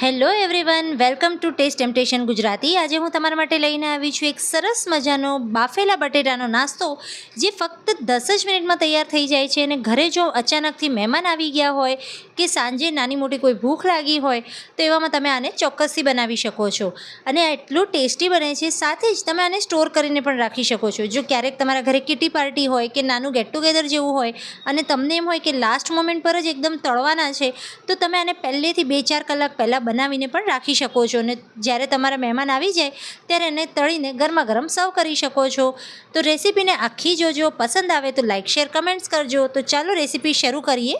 Hello everyone, welcome to taste temptation Gujarati. આજે હું તમારા માટે લઈને આવી છું એક સરસ મજાનો બાફેલા બટેટાનો નાસ્તો, જે ફક્ત દસ જ મિનિટમાં તૈયાર થઈ જાય છે અને ઘરે જો અચાનકથી મહેમાન આવી ગયા હોય કે સાંજે નાની મોટી કોઈ ભૂખ લાગી હોય તો એવામાં તમે આને ચોક્કસથી બનાવી શકો છો. અને એટલું ટેસ્ટી બને છે, સાથે જ તમે આને સ્ટોર કરીને પણ રાખી શકો છો. જો ક્યારેક તમારા ઘરે કિટી પાર્ટી હોય કે નાનું ગેટ ટુગેધર જેવું હોય અને તમને એમ હોય કે લાસ્ટ મોમેન્ટ પર જ એકદમ તળવાના છે, તો તમે આને પહેલેથી બે ચાર કલાક પહેલાં બનાવીને પણ રાખી શકો છો. અને જ્યારે તમારા મહેમાન આવી જાય, ત્યારે એને તળીને ગરમા ગરમ સર્વ કરી શકો છો. તો રેસીપીને આખી જોજો. પસંદ આવે તો લાઇક શેર કમેન્ટ્સ કરજો. તો ચાલો રેસીપી શરૂ કરીએ.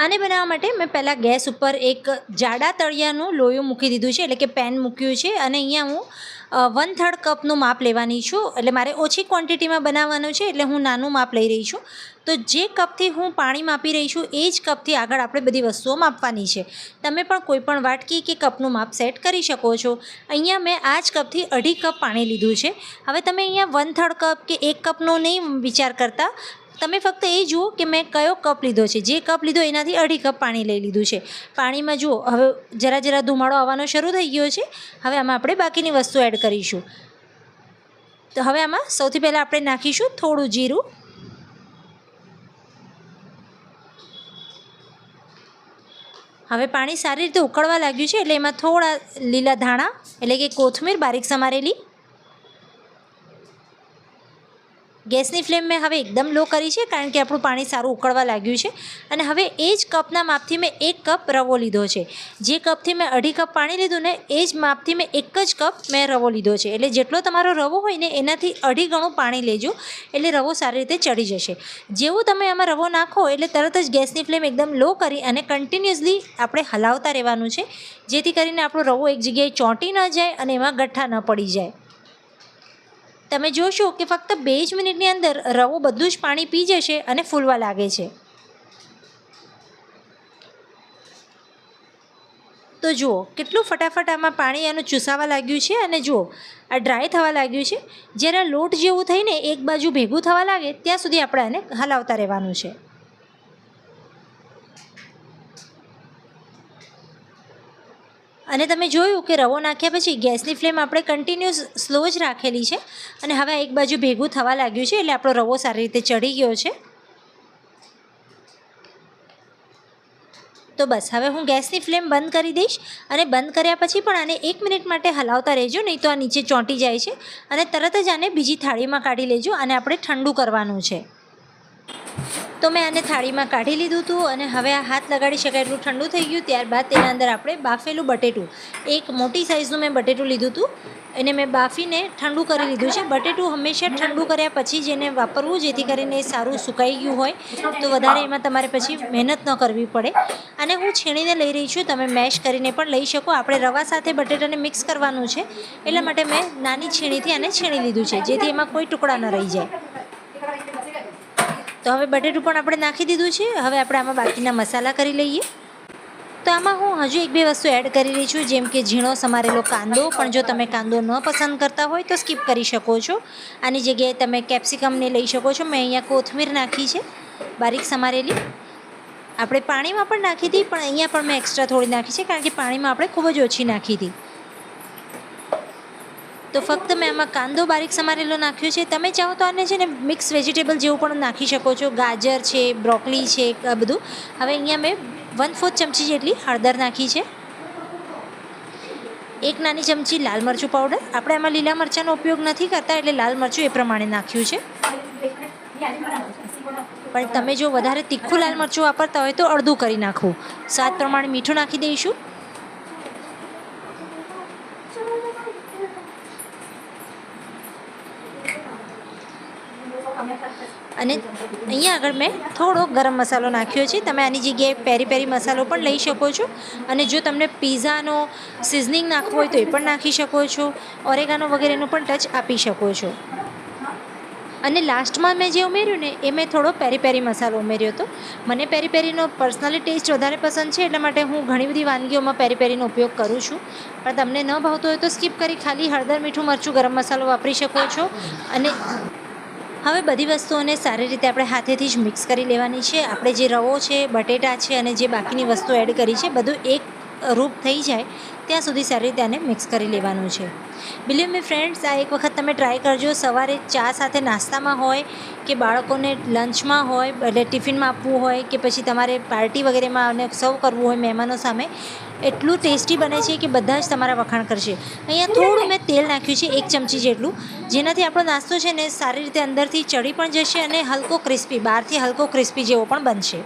આને બનાવવા માટે મેં પહેલાં ગેસ ઉપર એક જાડા તળિયાનું લોયું મૂકી દીધું છે, એટલે કે પેન મૂક્યું છે, અને અહીંયા હું વન થર્ડ કપનું માપ લેવાની છું, એટલે મારે ઓછી ક્વોન્ટિટીમાં બનાવવાનું છે, એટલે હું નાનું માપ લઈ રહી છું. તો જે કપથી હું પાણી માપી રહી છું, એ જ કપથી આગળ આપણે બધી વસ્તુઓ માપવાની છે. તમે પણ કોઈપણ વાટકી કે કપનું માપ સેટ કરી શકો છો. અહીંયા મેં આ જ કપથી અઢી કપ પાણી લીધું છે. હવે તમે અહીંયા વન થર્ડ કપ કે એક કપનો નહીં વિચાર કરતા તમે ફક્ત એ જુઓ કે મેં કયો કપ લીધો છે. જે કપ લીધો એનાથી અઢી કપ પાણી લઈ લીધું છે. પાણીમાં જુઓ, હવે જરા જરા ધુમાડો આવવાનો શરૂ થઈ ગયો છે. હવે આમાં આપણે બાકીની વસ્તુ એડ કરીશું. તો હવે આમાં સૌથી પહેલાં આપણે નાખીશું થોડું જીરું. હવે પાણી સારી રીતે ઉકળવા લાગ્યું છે એટલે એમાં થોડા લીલા ધાણા, એટલે કે કોથમીર બારીક સમારેલી ગેસની ફ્લેમ મેં હવે એકદમ લો કરી છે કારણ કે આપણું પાણી સારું ઉકળવા લાગ્યું છે. અને હવે એ જ કપના માપથી મેં એક કપ રવો લીધો છે. જે કપથી મેં અઢી કપ પાણી લીધું ને એ જ માપથી મેં એક જ કપ મેં રવો લીધો છે. એટલે જેટલો તમારો રવો હોય ને એનાથી અઢી ગણું પાણી લેજો. એટલે રવો સારી રીતે ચડી જશે. જેવું તમે આમાં રવો નાખો એટલે તરત જ ગેસની ફ્લેમ એકદમ લો કરી અને કન્ટિન્યુઅસલી આપણે હલાવતા રહેવાનું છે. જેથી કરીને આપણો રવો એક જગ્યાએ ચોંટી ન જાય અને એમાં ગઠ્ઠા ન પડી જાય. તમે જોશો કે ફક્ત બે જ મિનિટની અંદર રવો બધું જ પાણી પી જશે અને ફૂલવા લાગે છે. તો જુઓ, કેટલું ફટાફટ આમાં પાણી એનું ચૂસાવા લાગ્યું છે અને જુઓ, આ ડ્રાય થવા લાગ્યું છે. જ્યારે લોટ જેવું થઈને એક બાજુ ભેગું થવા લાગે, ત્યાં સુધી આપણે આને હલાવતા રહેવાનું છે. અને તમે જોયું કે રવો નાખ્યા પછી ગેસની ફ્લેમ આપણે કન્ટિન્યુઅસ સ્લો જ રાખેલી છે અને હવે એક બાજુ ભેગું થવા લાગ્યું છે એટલે આપણો રવો સારી રીતે ચડી ગયો છે. તો બસ, હવે હું ગેસની ફ્લેમ બંધ કરી દઈશ અને બંધ કર્યા પછી પણ આને એક મિનિટ માટે હલાવતા રહેજો, નહીં તો આ નીચે ચોંટી જાય છે અને તરત જ આને બીજી થાળીમાં કાઢી લેજો અને આપણે ઠંડુ કરવાનું છે. તો મેં આને થાળીમાં કાઢી લીધું હતું અને હવે આ હાથ લગાડી શકાય એટલું ઠંડુ થઈ ગયું, ત્યારબાદ તેના અંદર આપણે બાફેલું બટેટું, એક મોટી સાઇઝનું મેં બટેટું લીધું હતું એને મેં બાફીને ઠંડુ કરી લીધું છે. બટેટું હંમેશા ઠંડુ કર્યા પછી જ એને વાપરવું, જેથી કરીને એ સારું સુકાઈ ગયું હોય. તો વધારે એમાં તમારે પછી મહેનત ન કરવી પડે. અને હું છીણીને લઈ રહી છું. તમે મેશ કરીને પણ લઈ શકો. આપણે રવા સાથે બટેટાને મિક્સ કરવાનું છે. એટલા માટે મેં નાની છીણીથી આને છીણી લીધું છે, જેથી એમાં કોઈ ટુકડા ન રહી જાય. તો હવે બટેટું પણ આપણે નાખી દીધું છે. હવે આપણે આમાં બાકીના મસાલા કરી લઈએ. તો આમાં હું હજુ એક બે વસ્તુ એડ કરી રહી છું, જેમ કે ઝીણો સમારેલો કાંદો. પણ જો તમે કાંદો ન પસંદ કરતા હોય તો સ્કીપ કરી શકો છો. આની જગ્યાએ તમે કેપ્સિકમને લઈ શકો છો. મેં અહીંયા કોથમીર નાખી છે, બારીક સમારેલી. આપણે પાણીમાં પણ નાખી હતી, પણ અહીંયા પણ મેં એક્સ્ટ્રા થોડી નાખી છે, કારણ કે પાણીમાં આપણે ખૂબ જ ઓછી નાખી હતી. તો ફક્ત મેં આમાં કાંદો બારીક સમારેલો નાખ્યો છે. તમે ચાહો તો આને છે ને મિક્સ વેજીટેબલ જેવું પણ નાખી શકો છો. ગાજર છે બ્રોકલી છે આ બધું. હવે અહીંયા મેં વન ફોર્થ ચમચી જેટલી હળદર નાખી છે. એક નાની ચમચી લાલ મરચું પાવડર આપણે આમાં લીલા મરચાંનો ઉપયોગ નથી કરતા એટલે લાલ મરચું એ પ્રમાણે નાખ્યું છે. પણ તમે જો વધારે તીખું લાલ મરચું વાપરતા હોય તો અડધું કરી નાખવું સ્વાદ પ્રમાણે મીઠું નાખી દઈશું. અને અહીંયા આગળ મેં થોડો ગરમ મસાલો નાખ્યો છે. તમે આની જગ્યાએ પેરી પેરી મસાલો પણ લઈ શકો છો. અને જો તમને પીઝાનો સિઝનિંગ નાખવો હોય તો એ પણ નાખી શકો છો. ઓરેગાનો વગેરેનો પણ ટચ આપી શકો છો. અને લાસ્ટમાં મેં જે ઉમેર્યું ને, એ મેં થોડો પેરી પેરી મસાલો ઉમેર્યો હતો. મને પેરી પેરીનો પર્સનલી ટેસ્ટ વધારે પસંદ છે, એટલા માટે હું ઘણી બધી વાનગીઓમાં પેરી પેરીનો ઉપયોગ કરું છું. પણ તમને ન ભાવતો હોય તો સ્કીપ કરી, ખાલી હળદર મીઠું મરચું ગરમ મસાલો વાપરી શકો છો. અને હવે બધી વસ્તુઓને સારી રીતે આપણે હાથેથી જ મિક્સ કરી લેવાની છે. આપણે જે રવો છે, બટેટા છે અને જે બાકીની વસ્તુ એડ કરી છે, બધું એક રૂપ થઈ જાય, ત્યાં સુધી સારી રીતે આને મિક્સ કરી લેવાનું છે. બિલીવ મી ફ્રેન્ડ્સ આ એક વખત તમે ટ્રાય કરજો. સવારે ચા સાથે નાસ્તામાં હોય કે બાળકોને લંચમાં હોય, એટલે ટિફિનમાં આપવું હોય કે પછી તમારે પાર્ટી વગેરેમાં અને સર્વ કરવું હોય મહેમાનો સામે એટલું ટેસ્ટી બને છે કે બધા જ તમારા વખાણ કરશે. અહીંયા થોડું મેં તેલ નાખ્યું છે, એક ચમચી જેટલું. જેનાથી આપણો નાસ્તો છે ને સારી રીતે અંદરથી ચડી પણ જશે અને હલકો ક્રિસ્પી, બહારથી હલકો ક્રિસ્પી જેવો પણ બનશે.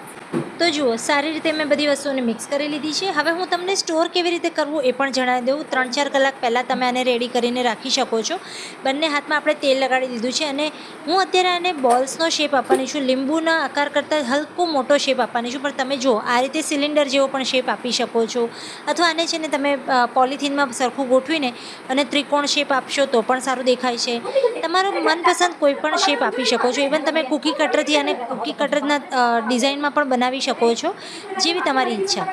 તો જુઓ, સારી રીતે મેં બધી વસ્તુઓને મિક્સ કરી લીધી છે. હવે હું તમને સ્ટોર કેવી રીતે કરવું એ પણ જણાવી દઉં. ત્રણ ચાર કલાક પહેલાં તમે આને રેડી કરીને રાખી શકો છો. બંને હાથમાં આપણે તેલ લગાડી દીધું છે અને હું અત્યારે આને બોલ્સનો શેપ આપવાની છું. લીંબુના આકાર કરતાં હલકો મોટો શેપ આપવાની છું. પણ તમે જુઓ, આ રીતે સિલિન્ડર જેવો પણ શેપ આપી શકો છો. અથવા આને છે ને તમે પોલિથીનમાં સરખું ગોઠવીને અને ત્રિકોણ શેપ આપશો તો પણ સારું દેખાય છે. તમારો મનપસંદ કોઈ પણ શેપ આપી શકો છો. ઇવન તમે કૂકી કટરથી અને કૂકી કટરના ડિઝાઇનમાં પણ બનાવી શકો છો જેવી તમારી ઈચ્છા.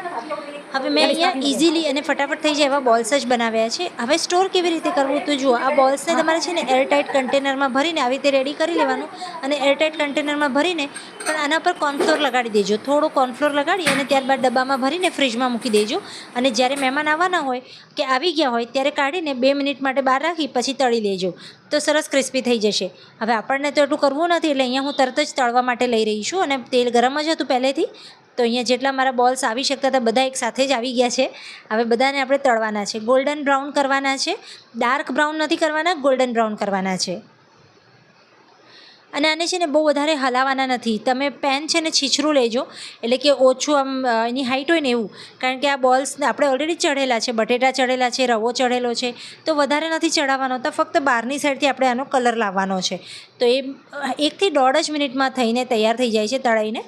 હવે મેં અહીંયા ઇઝીલી અને ફટાફટ થઈ જાય એવા બોલ્સ જ બનાવ્યા છે. હવે સ્ટોર કેવી રીતે કરવું તો જુઓ આ બોલ્સને તમારે છે ને એરટાઇટ કન્ટેનરમાં ભરીને આવી રીતે રેડી કરી લેવાનું અને એરટાઇટ કન્ટેનરમાં ભરીને પણ આના પર કોર્નફ્લોર લગાડી દેજો. થોડો કોર્નફ્લોર લગાડી અને ત્યારબાદ ડબ્બામાં ભરીને ફ્રીજમાં મૂકી દેજો. અને જ્યારે મહેમાન આવવાના હોય કે આવી ગયા હોય ત્યારે કાઢીને બે મિનિટ માટે બહાર રાખી પછી તળી લેજો. તો સરસ ક્રિસ્પી થઈ જશે. હવે આપણને તો એટલું કરવું નથી એટલે અહીંયા હું તરત જ તળવા માટે લઈ રહી છું અને તેલ ગરમ જ હતું પહેલેથી. તો અહીંયા જેટલા મારા બોલ્સ આવી શકતા હતા, બધા એક સાથે જ આવી ગયા છે. હવે બધાને આપણે તળવાના છે. ગોલ્ડન બ્રાઉન કરવાના છે. ડાર્ક બ્રાઉન નથી કરવાના ગોલ્ડન બ્રાઉન કરવાના છે. અને આને છે ને બહુ વધારે હલાવાના નથી. તમે પેન છે ને છીછરું લેજો. એટલે કે ઓછું આમ એની હાઇટ હોય ને એવું. કારણ કે આ બોલ્સ આપણે ઓલરેડી ચઢેલા છે. બટેટા ચઢેલા છે, રવો ચઢેલો છે. તો વધારે નથી ચડાવવાનો તો ફક્ત બહારની સાઈડથી આપણે આનો કલર લાવવાનો છે. તો એ એકથી દોઢ જ મિનિટમાં થઈને તૈયાર થઈ જાય છે તળાઈને.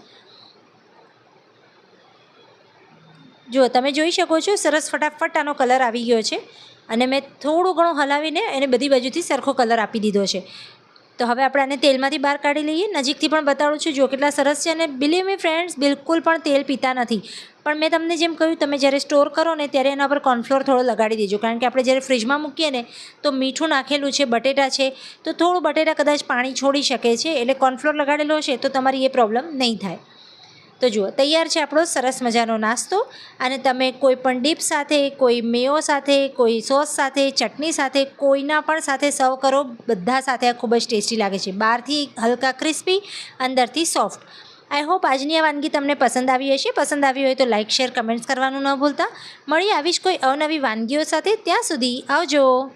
જુઓ તમે જોઈ શકો છો, સરસ ફટાફટ આનો કલર આવી ગયો છે અને મેં થોડું ઘણું હલાવીને એને બધી બાજુથી સરખો કલર આપી દીધો છે. તો હવે આપણે આને તેલમાંથી બહાર કાઢી લઈએ. નજીકથી પણ બતાડું છું, જો કેટલા સરસ છે અને બિલીવ મી ફ્રેન્ડ્સ બિલકુલ પણ તેલ પીતા નથી. પણ મેં તમને જેમ કહ્યું, તમે જ્યારે સ્ટોર કરો ને ત્યારે એના પર કોર્નફ્લોર થોડો લગાડી દેજો. કારણ કે આપણે જ્યારે ફ્રીજમાં મૂકીએ ને, તો મીઠું નાખેલું છે, બટેટા છે, તો થોડું બટેટા કદાચ પાણી છોડી શકે છે. એટલે કોર્નફ્લોર લગાડેલો હશે, તો તમારી એ પ્રોબ્લેમ નહીં થાય. તો જુઓ, તૈયાર છે આપણો સરસ મજાનો નાસ્તો અને તમે કોઈ પણ ડીપ સાથે, કોઈ મેયો સાથે, કોઈ સોસ સાથે, ચટણી સાથે, કોઈના પણ સાથે સર્વ કરો, બધા સાથે આ ખૂબ જ ટેસ્ટી લાગે છે. બહારથી હલકા ક્રિસ્પી, અંદરથી સોફ્ટ. આઈ હોપ આજની આ વાનગી તમને પસંદ આવી હશે. પસંદ આવી હોય તો લાઇક શેર, કમેન્ટ્સ કરવાનું ન ભૂલતા. મળી આવી જ કોઈ અવનવી વાનગીઓ સાથે. ત્યાં સુધી આવજો.